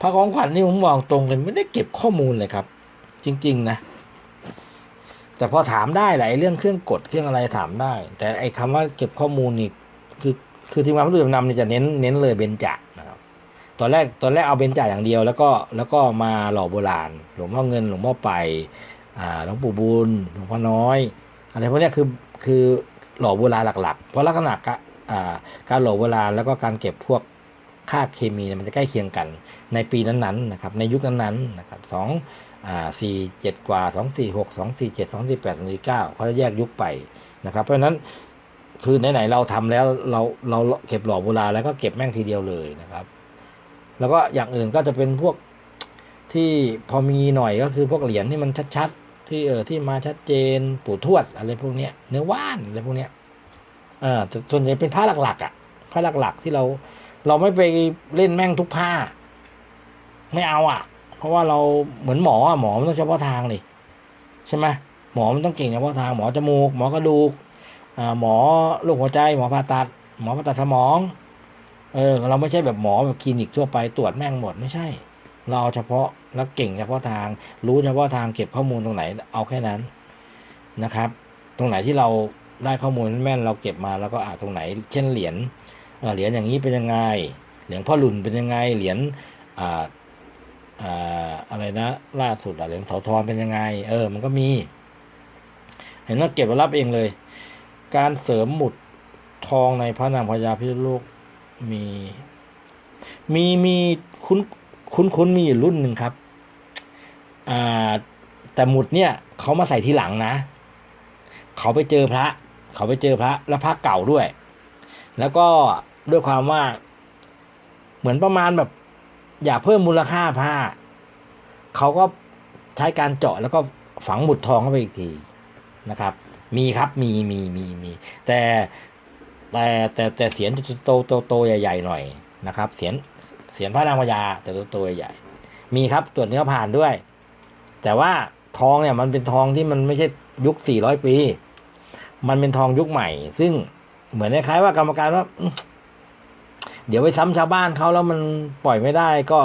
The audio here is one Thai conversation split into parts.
พระของขวัญนี่ผมมองตรงเลยไม่ได้เก็บข้อมูลเลยครับ จริง ๆ นะ แต่พอถามได้แหละเรื่องเครื่องกดเครื่องอะไรถามได้ แต่ไอ้คำว่าเก็บข้อมูลนี่คือคือทีมงานผู้ดูจำนำนี่จะเน้นเน้นเลยเบญจนะครับ ตอนแรกตอนแรกเอาเบญจอย่างเดียว แล้วก็แล้วก็มาหล่อโบราณ หลวงพ่อเงินหลวงพ่อไปอ่าหลวงปู่บุญหลวงพ่อน้อย อะไรพวกนี้คือคือหล่อโบราณหลัก ๆ เพราะลักษณะกะอ่าการหล่อโบราณแล้วก็การเก็บพวก ค่าเคมีมันจะใกล้เคียงกัน ในปีนั้นๆนะครับในยุคนั้นๆนะครับสองอ่าสี่เจ็ดกว่าสองสี่หกสองสี่เจ็ดสองสี่แปดสองสี่เก้าเขาจะแยกยุคไปนะครับ เพราะฉะนั้นคือไหนๆเราทำแล้วเราเราเก็บหล่อโบราณแล้วก็เก็บแม่งทีเดียวเลยนะครับ แล้วก็อย่างอื่นก็จะเป็นพวกที่พอมีหน่อยก็คือพวกเหรียญที่มันชัดๆ ที่เออที่มาชัดเจนปู่ทวดอะไรพวกเนี้ยเนื้อว่านอะไรพวกเนี้ยออแต่ส่วนใหญ่เป็นผ้าหลักๆอะผ้าหลักๆที่เรา เราไม่ไปเล่นแม่งทุกผ้า ไม่เอาอะ เพราะว่าเราเหมือนหมออะหมอมันต้องเฉพาะทางนี่ใช่ไหมหมอมันต้องเก่งเฉพาะทางหมอจมูก หมอกระดูกอ่าหมอโรคหัวใจ หมอผ่าตัด หมอผ่าตัดสมอง เออ เราไม่ใช่แบบหมอแบบคลินิกทั่วไปตรวจแม่งหมดไม่ใช่ เราเอาเฉพาะแล้วเก่งเฉพาะทาง รู้เฉพาะทางเก็บข้อมูลตรงไหน เอาแค่นั้นนะครับ ตรงไหนที่เราได้ข้อมูลแม่นเราเก็บมาแล้วก็อ่าตรงไหน เช่นเหรียญ เหรียญอย่างนี้เป็นยังไง เหรียญพ่อหลุนเป็นยังไง เหรียญอ่าอ่าอะไรนะล่าสุดเหรียญเสาทองเป็นยังไง เออ มันก็มี เห็นว่าเก็บมารับเองเลย การเสริมหมุดทองในพระนางพญาพิษณุโลกมี มีมีคุ้นคุ้นคุ้นมีอยู่รุ่นหนึ่งครับ อ่า แต่หมุดเนี่ยเขามาใส่ทีหลังนะ เขาไปเจอพระ เขาไปเจอพระ แล้วพระเก่าด้วย แล้วก็ด้วยความว่า เหมือนประมาณแบบ อยากเพิ่มมูลค่าผ้า เขาก็ใช้การเจาะแล้วก็ฝังหมุดทองเข้าไปอีกทีนะครับ มีครับมีมีมีมีแต่แต่แต่แต่เสียนจะโตโตโตใหญ่ๆหน่อยนะครับ เสียนเสียนพระนางพญาแต่โตโตใหญ่มีครับตรวจเนื้อผ่านด้วย แต่ว่าทองเนี่ยมันเป็นทองที่มันไม่ใช่ยุค 400 ปี มันเป็นทองยุคใหม่ ซึ่ง เหมือนคล้ายๆว่ากรรมการว่าเดี๋ยวไปซ้ำชาวบ้านเขาแล้วมันปล่อยไม่ได้ ก็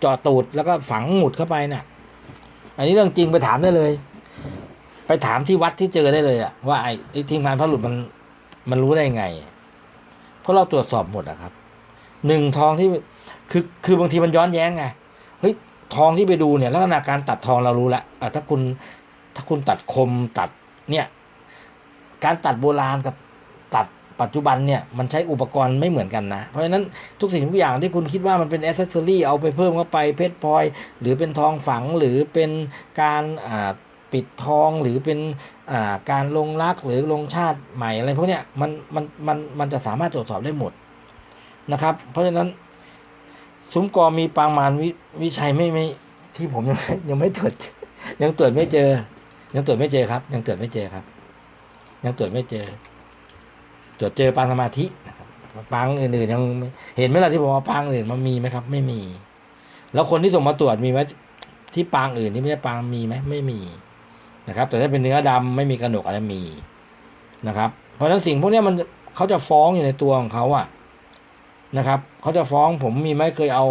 เจาะตูดแล้วก็ฝังหมุดเข้าไปน่ะ อันนี้เรื่องจริงไปถามได้เลย ไปถามที่วัดที่เจอได้เลยอะว่าไอ้ไอ้ทีมงานพระหลุดมันมันรู้ได้ไง เพราะเราตรวจสอบหมดอะครับหนึ่งทองที่คือคือบางทีมันย้อนแย้งไงเฮ้ยทองที่ไปดูเนี่ยลักษณะการตัดทองเรารู้ละถ้าคุณถ้าคุณตัดคมตัดเนี่ย การตัดโบราณกับ ปัจจุบันเนี่ยมันใช้อุปกรณ์ไม่เหมือนกันนะ เพราะฉะนั้นทุกสิ่งทุกอย่างที่คุณคิดว่ามันเป็นอ c เซสซอรี่เอาไปเพิ่มเข้าไปเพชรพลอย หรือเป็นทองฝังหรือเป็นการปิดทองหรือเป็นการลงรักหรือลงชาติใหม่อะไรพวกเนี้ยมันมันมันมันจะสามารถตรวจสอบได้หมดนะครับ เพราะฉะนั้นซุ้มกอมีปางมารววิชัยไม่ไม่ที่ผมยังยังไม่ตรวจยังตรวจไม่เจอ ยังตรวจไม่เจอครับ ยังตรวจไม่เจอครับ ยังตรวจไม่เจอ ตรวจเจอปางสมาธินะครับปางอื่นๆยังเห็นไหมล่ะที่ผมว่าปางอื่นมันมีไหมครับ ไม่มี แล้วคนที่ส่งมาตรวจมีไหมที่ปางอื่นที่ไม่ใช่ปางมีไหมไม่มีนะครับ แต่ถ้าเป็นเนื้อดำไม่มีกระหนกอะไรมีนะครับ เพราะฉะนั้นสิ่งพวกนี้มันเขาจะฟ้องอยู่ในตัวของเขาอะนะครับเขาจะฟ้องผมมีไหมเคยเอา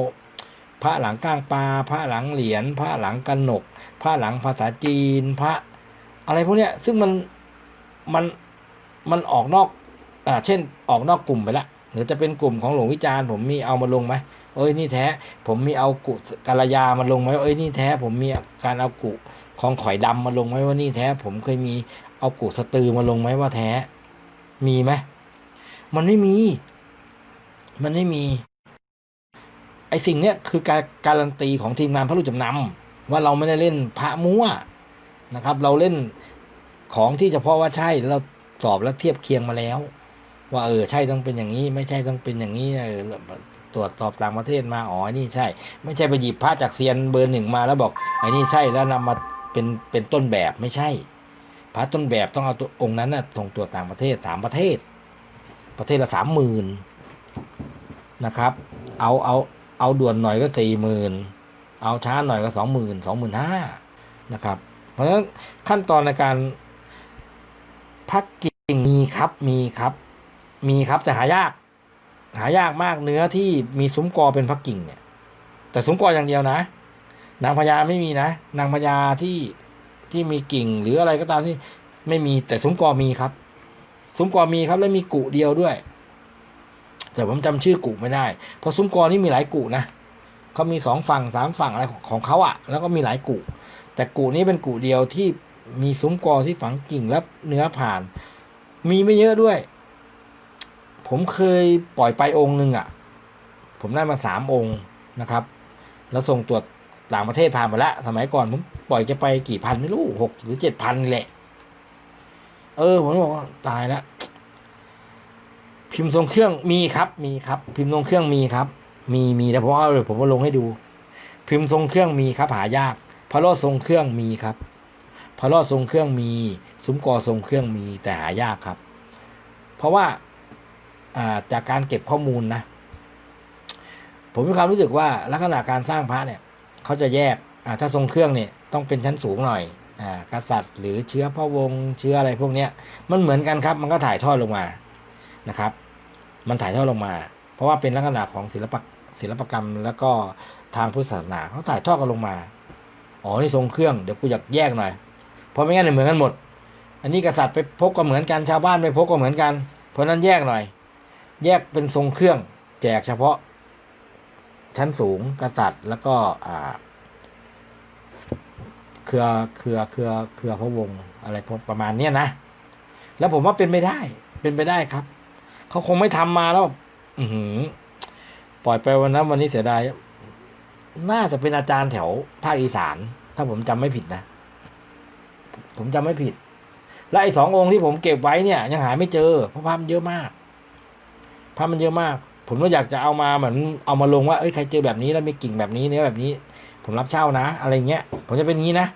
พระหลังก้างปลาพระหลังเหรียญพระหลังกระหนก พระหลังภาษาจีน พระ อะไรพวกเนี้ย ซึ่งมันมันมันออกนอก อ่าเช่นออกนอกกลุ่มไปละหรือจะเป็นกลุ่มของหลวงวิจารณ์ผมมีเอามาลงไหมเอ้ยนี่แท้ ผมมีเอากุกาลยามาลงไหมเอ้ยนี่แท้ ผมมีการเอากุของข่อยดำมาลงไหมว่านี่แท้ ผมเคยมีเอากุสตือมาลงไหมว่าแท้ มีไหมมันไม่มี มันไม่มี ไอสิ่งเนี้ยคือการการันตีของทีมงานพระลูกจำนำว่าเราไม่ได้เล่นพระมั่วนะครับ เราเล่นของที่เฉพาะว่าใช่เราสอบแล้วเทียบเคียงมาแล้ว ว่าเออใช่ต้องเป็นอย่างนี้ ไม่ใช่ต้องเป็นอย่างนี้เออตรวจสอบต่างประเทศมาอ๋อนี่ใช่ ไม่ใช่ไปหยิบพระจากเซียนเบอร์หนึ่งมาแล้วบอกไอ้นี่ใช่แล้วนำมาเป็นเป็นต้นแบบไม่ใช่ พระต้นแบบต้องเอาตัวองค์นั้นนะส่งตัวจต่างประเทศสามประเทศ ประเทศละสามหมื่นนะครับ เอาเอาเอาด่วนหน่อยก็สี่หมื่นเอาช้าหน่อยก็สองหมื่นสองหมื่นห้านะครับ เพราะฉะนั้นขั้นตอนในการพักกิ่งมีครับมีครับ มีครับแต่หายาก หายากมากเนื้อที่มีซุ้มกอเป็นพักกิ่งเนี่ย แต่ซุ้มกออย่างเดียวนะ นางพญาไม่มีนะ นางพญาที่ที่มีกิ่งหรืออะไรก็ตามที่ไม่มีแต่ซุ้มกอมีครับ ซุ้มกอมีครับ และมีกุเดียวด้วย แต่ผมจำชื่อกุไม่ได้ เพราะซุ้มกอนี่มีหลายกุนะเขามีสองฝั่งสามฝั่งอะไรของเขาอะแล้วก็มีหลายกุแต่กุนี้เป็นกุเดียวที่มีซุ้มกอที่ฝังกิ่งและเนื้อผ่าน มีไม่เยอะด้วย ผมเคยปล่อยไปองค์หนึ่งอะผมได้มาสามองค์นะครับ แล้วส่งตรวจต่างประเทศผ่านไปแล้วสมัยก่อนผมปล่อยจะไปกี่พันไม่รู้หกหรือเจ็ดพันแหละ เออผมบอกว่าตายแล้วพิมพ์ทรงเครื่องมีครับ มีครับ พิมพ์ทรงเครื่องมีครับ มีมีแต่ผมเอาเลยผมมาลงให้ดู พิมพ์ทรงเครื่องมีครับ หายากพระโลดทรงเครื่องมีครับพระโลดทรงเครื่องมี ซุ้มกอทรงเครื่องมีแต่หายากครับ เพราะว่า จากการเก็บข้อมูลนะ ผมมีความรู้สึกว่าลักษณะการสร้างพระเนี่ยเขาจะแยกถ้าทรงเครื่องเนี่ยต้องเป็นชั้นสูงหน่อยอกษัตริย์ หรือเชื้อพระวงศ์เชื้ออะไรพวกเนี้ยมันเหมือนกันครับ มันก็ถ่ายทอดลงมานะครับ มันถ่ายทอดลงมา เพราะว่าเป็นลักษณะของศิลปะศิลปกรรม แล้วก็ทางพุทธศาสนาเขาถ่ายทอดกันลงมาอ๋อนี่ทรงเครื่องเดี๋ยวกูอยากแยกหน่อยเพราะไม่งั้นเนี่ยเหมือนกันหมด อันนี้กษัตริย์ไปพกก็เหมือนกันชาวบ้านไปพกก็เหมือนกันเพราะนั้นแยกหน่อย แยกเป็นทรงเครื่อง แจกเฉพาะ ชั้นสูงกษัตริย์ แล้วก็อ่าเครือเครือเครือเครือพระวงศ์อะไรประมาณเนี้ยนะแล้วผมว่าเป็นไปได้ เป็นไปได้ครับ เขาคงไม่ทำมาแล้ว อือหือปล่อยไปวันนั้นวันนี้เสียดายน่าจะเป็นอาจารย์แถวภาคอีสาน ถ้าผมจำไม่ผิดนะ ผมจำไม่ผิด และไอ้สององค์ที่ผมเก็บไว้เนี่ย ยังหาไม่เจอเพราะภาพมันเยอะมาก ภามันเยอะมาก ผมก็อยากจะเอามาเหมือนเอามาลงว่าเอ้ยใครเจอแบบนี้แล้วมีกิ่งแบบนี้เนื้อแบบนี้ ผมรับเช่านะ อะไรเงี้ย ผมจะเป็นงี้นะ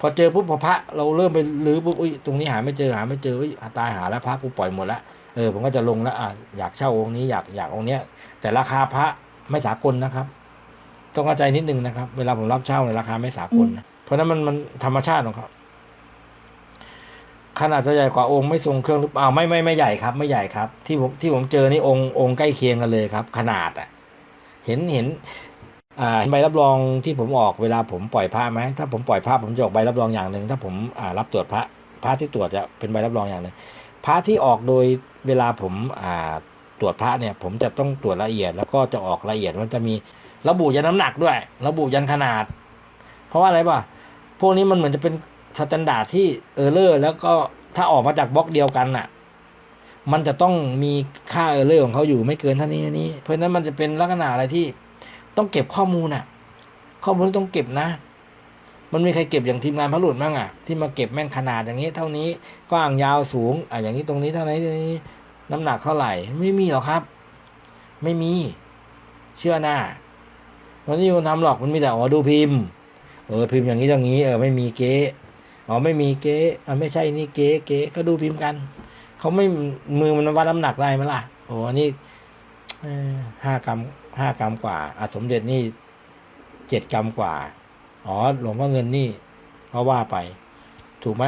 พอเจอปุ๊บพอพระเราเริ่มไปรื้อปุ๊บอุ้ยตรงนี้หาไม่เจอหาไม่เจออุ้ยตายหาแล้วพระกูปล่อยหมดแล้วเออผมก็จะลงแล้วอะอยากเช่าองค์นี้อยากอยากองค์เนี้ย แต่ราคาพระไม่สากลนะครับ ต้องเข้าใจนิดนึงนะครับ เวลาผมรับเช่าในยราคาไม่สากลนะเพราะฉะนั้นมันมันธรรมชาติของเขา ขนาดจะใหญ่กว่าองค์ไม่ทรงเครื่องหรือเปล่าไม่ไม่ไม่ใหญ่ครับ ไม่ใหญ่ครับ ที่ผมที่ผมเจอนี่องค์องค์ใกล้เคียงกันเลยครับ ขนาดอะ เห็นเห็นอ่าใบรับรองที่ผมออกเวลาผมปล่อยผ้าไหมถ้าผมปล่อยผ้าผมจะออกใบรับรองอย่างหนึ่งถ้าผมอ่ารับตรวจพระพระที่ตรวจจะเป็นใบรับรองอย่างหนึ่งพระที่ออกโดยเวลาผมอ่าตรวจพระเนี่ย ผมจะต้องตรวจละเอียด แล้วก็จะออกละเอียดมันจะมีระบุยันน้ำหนักด้วย ระบุยันขนาด เพราะว่าอะไรป่ะพวกนี้มันเหมือนจะเป็น สแตนดาร์ดที่เออร์เลอร์แล้วก็ถ้าออกมาจากบล็อกเดียวกันน่ะ มันจะต้องมีค่าเออร์เลอร์ของเขาอยู่ไม่เกินเท่านี้นี้ เพราะฉะนั้นมันจะเป็นลักษณะอะไรที่ต้องเก็บข้อมูลน่ะ ข้อมูลต้องเก็บนะ มันมีใครเก็บอย่างทีมงานพระหลุดบ้างอะ ที่มาเก็บแม่งขนาดอย่างนี้ เท่านี้กว้างยาวสูงอะอย่างนี้ตรงนี้เท่านี้ตรนี้น้ำหนักเท่าไหร่ ไม่มีหรอกครับ ไม่มี เชื่อหน้าวันนี้คนทำหรอกมันมีแต่อ๋อดูพิมพ์ เออพิมพ์อย่างนี้อย่างนี้ เออไม่มีเก๊ อ๋อไม่มีเก๊อะไม่ใช่นี่เก๊เก๊ก็ดูพิมพ์กัน เขาไม่มือมันวัดน้ำหนักได้ไหมล่ะโอ้อันนี้ห้ากรัมห้ากรัมกว่าอะสมเด็จนี่เจ็ดกรัมกว่า อ๋อ หลวงพ่อเงินนี่เขาว่าไป ถูกไหม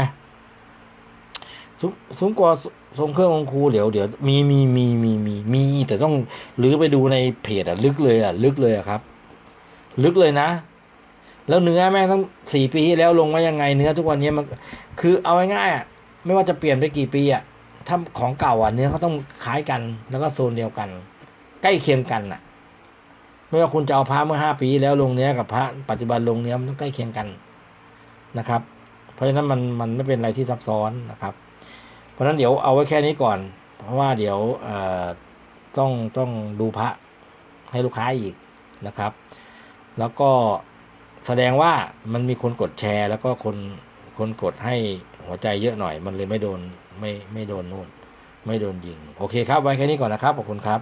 ซุ้มกว่าทรงเครื่ององครูเดี๋ยวเดี๋ยวมีมีมีมีมีมีแต่ต้องหรือไปดูในเพจอะลึกเลยอะลึกเลยอะครับ ลึกเลยนะ แล้วเนื้อแม่งต้องสี่ปีที่แล้วลงมายังไงเนื้อทุกวันนี้มัน คือเอาง่ายๆอะไม่ว่าจะเปลี่ยนไปกี่ปีอะถ้าของเก่าอะเนื้อเขาต้องคล้ายกัน แล้วก็โซนเดียวกัน ใกล้เคียงกันอะ ไม่ว่าคุณจะเอาพระเมื่อห้าปีแล้วลงเนื้อกับพระปัจจุบันลงเนื้อมันต้องใกล้เคียงกันนะครับ เพราะฉะนั้นมันมันไม่เป็นอะไรที่ซับซ้อนนะครับ เพราะฉะนั้นเดี๋ยวเอาไว้แค่นี้ก่อน เพราะว่าเดี๋ยวเอ่อต้องต้องดูพระให้ลูกค้าอีกนะครับ แล้วก็ แสดงว่ามันมีคนกดแชร์ แล้วก็คนคนกดให้หัวใจเยอะหน่อย มันเลยไม่โดนไม่ไม่โดนนู่น ไม่โดนยิง โอเคครับ ไว้แค่นี้ก่อนนะครับ ขอบคุณครับ